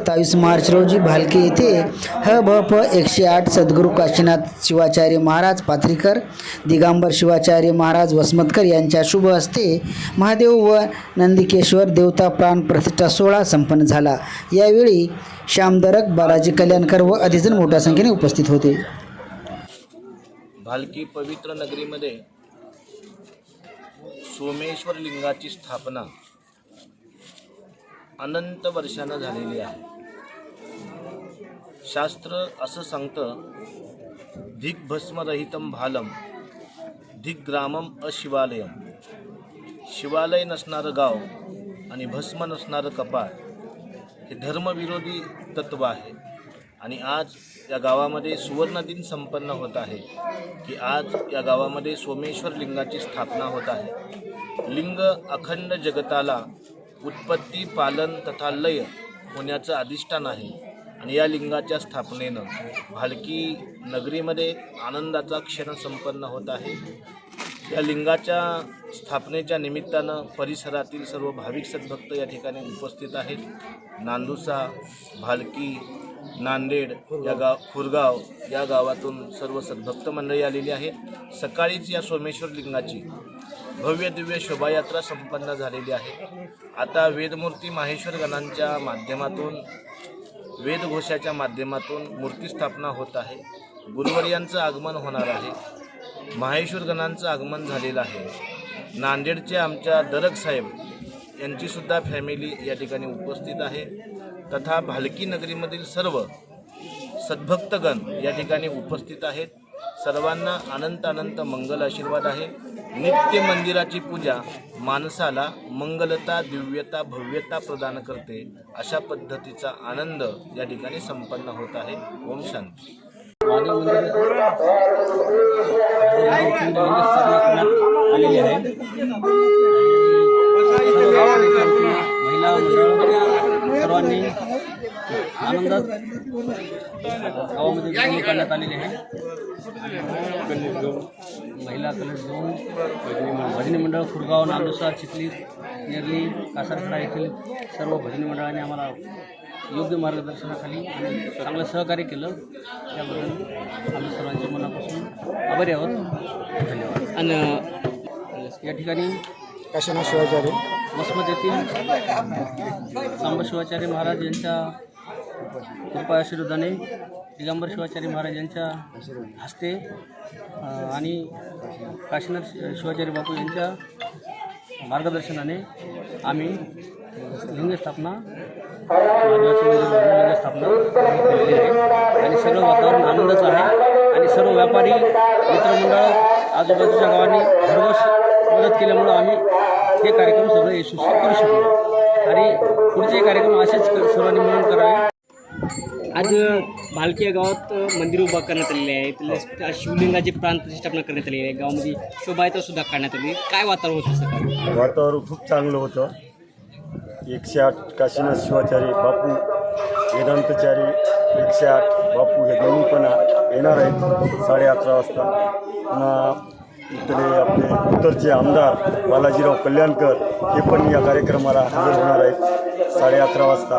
सत्तावीस मार्च रोजी भालके येथे ह भ प एकशे आठ सद्गुरू काशीनाथ शिवाचार्य महाराज पाथरीकर दिगंबर शिवाचार्य महाराज वसमतकर यांच्या शुभ हस्ते महादेव व नंदिकेश्वर देवता प्राण प्रतिष्ठा सोहळा संपन्न झाला. यावेळी श्यामदरक बालाजी कल्याणकर व अधिजण मोठ्या संख्येने उपस्थित होते. भालकी पवित्र नगरीमध्ये सोमेश्वर लिंगाची स्थापना अनंत वर्षानं झालेली आहे. शास्त्र असं सांगतं धिग्भस्मरहितम भालम धिग्रामम अशिवालयम. शिवालय नसणारं गाव आणि भस्म नसणारं कपाळ हे धर्मविरोधी तत्व आहे. आणि आज या गावामध्ये सुवर्ण दिन संपन्न होत आहे की आज या गावामध्ये सोमेश्वर लिंगाची स्थापना होत आहे. लिंग अखंड जगताला उत्पत्ती पालन तथा लय होण्याचं अधिष्ठान आहे. आणि या लिंगाच्या स्थापनेनं भालकी नगरीमध्ये आनंदाचा क्षण संपन्न होत आहे. या लिंगाच्या स्थापनेच्या निमित्तानं परिसरातील सर्व भाविक सद्भक्त या ठिकाणी उपस्थित आहेत. नांदुसा भालकी नांदेड या गाव खुरगाव या गावातून सर्व सद्भक्त मंडळी आलेली आहेत. सकाळीच या सोमेश्वर लिंगाची भव्य दिव्य शोभायात्रा संपन्न झालेली आहे. आता वेदमूर्ती माहेश्वर गणांच्या माध्यमातून वेदघोषाच्या माध्यमातून मूर्ती स्थापना होत आहे. गुरुवर्यांचं आगमन होणार आहे. माहेश्वर गणांचं आगमन झालेलं आहे. नांदेडचे आमच्या दरक साहेब यांचीसुद्धा फॅमिली या ठिकाणी उपस्थित आहे. तथा भालकी नगरीमधील सर्व सद्भक्तगण या ठिकाणी उपस्थित आहेत. सर्वांना अनंत अनंत मंगल आशीर्वाद आहे. नित्य मंदिराची पूजा माणसाला मंगलता दिव्यता भव्यता प्रदान करते अशा पद्धतीचा आनंद या ठिकाणी संपन्न होत आहे. ओम शांती. आलेली आहे महिला सर्वांनी आनंदात गावामध्ये करण्यात आलेली आहे. महिला कलश घेऊन भजनी मंडळ खुरगाव नांदुसा चिखली नेरली कासारखेडा येथील सर्व भजनी मंडळाने आम्हाला योग्य मार्गदर्शनाखाली आणि चांगलं सहकार्य केलं. त्याबद्दल आम्ही सर्वांचे मनापासून आभारी आहोत. धन्यवाद. आणि या ठिकाणी काशीनाथ शिवाचार्य? वसमत येथील सांब शिवाचार्य महाराज यांच्या कृपा आशीर्वादाने दिगंबर शिवाचार्य महाराज यांच्या हस्ते आणि काशीनाथ शिवाचार्य बापू यांच्या मार्गदर्शनाने आम्ही लिंगस्थापना लिंगस्थापना केलेली आहे. आणि सर्व वातावरण आनंदच आहे. आणि सर्व व्यापारी मित्रमंडळ आजूबाजूच्या गावांनी भरघोस मदत केल्यामुळं आम्ही हे कार्यक्रम सगळं यशस्वी करू शकलो. आणि पुढचे कार्यक्रम असेच सर्वांनी मिळून करावे. आज भालकी या गावात मंदिर उभा करण्यात आलेले आहे. तिथल्या शिवलिंगाची प्राण प्रतिष्ठापना करण्यात आलेली आहे. गावामध्ये शोभायात्रा सुद्धा काढण्यात आली. आहे. काय वातावरण होतं सकाळी? वातावरण खूप चांगलं होतं. एकशे आठ काशीनाथ शिवाचार्य बापू वेदांतचारी एकशे आठ बापू हे दोन्ही पण येणार आहेत साडे अकरा वाजता. पुन्हा इकडे आपले उत्तरचे आमदार बालाजीराव कल्याणकर हे पण या कार्यक्रमाला हजर होणार आहेत साडे अकरा वाजता.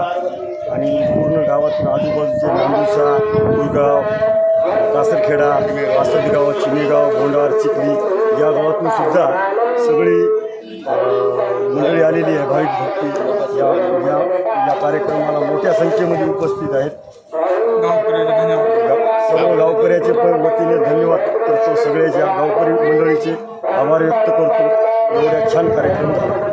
आणि पूर्ण गावातून आजूबाजूचे नांदुसा दुर्गाव कासरखेडा वासदगाव चिनेगाव बोंडार चिखली या गावातून सुद्धा सगळी मंडळी आलेली आहे. भाविक भक्ती या या या कार्यक्रमाला मोठ्या संख्येमध्ये उपस्थित आहेत. गाव- सर्व गावकऱ्याचे पण वतीने धन्यवाद करतो. सगळ्याच्या गावकरी मंडळीचे आभार व्यक्त करतो. एवढ्या छान कार्यक्रम झाला.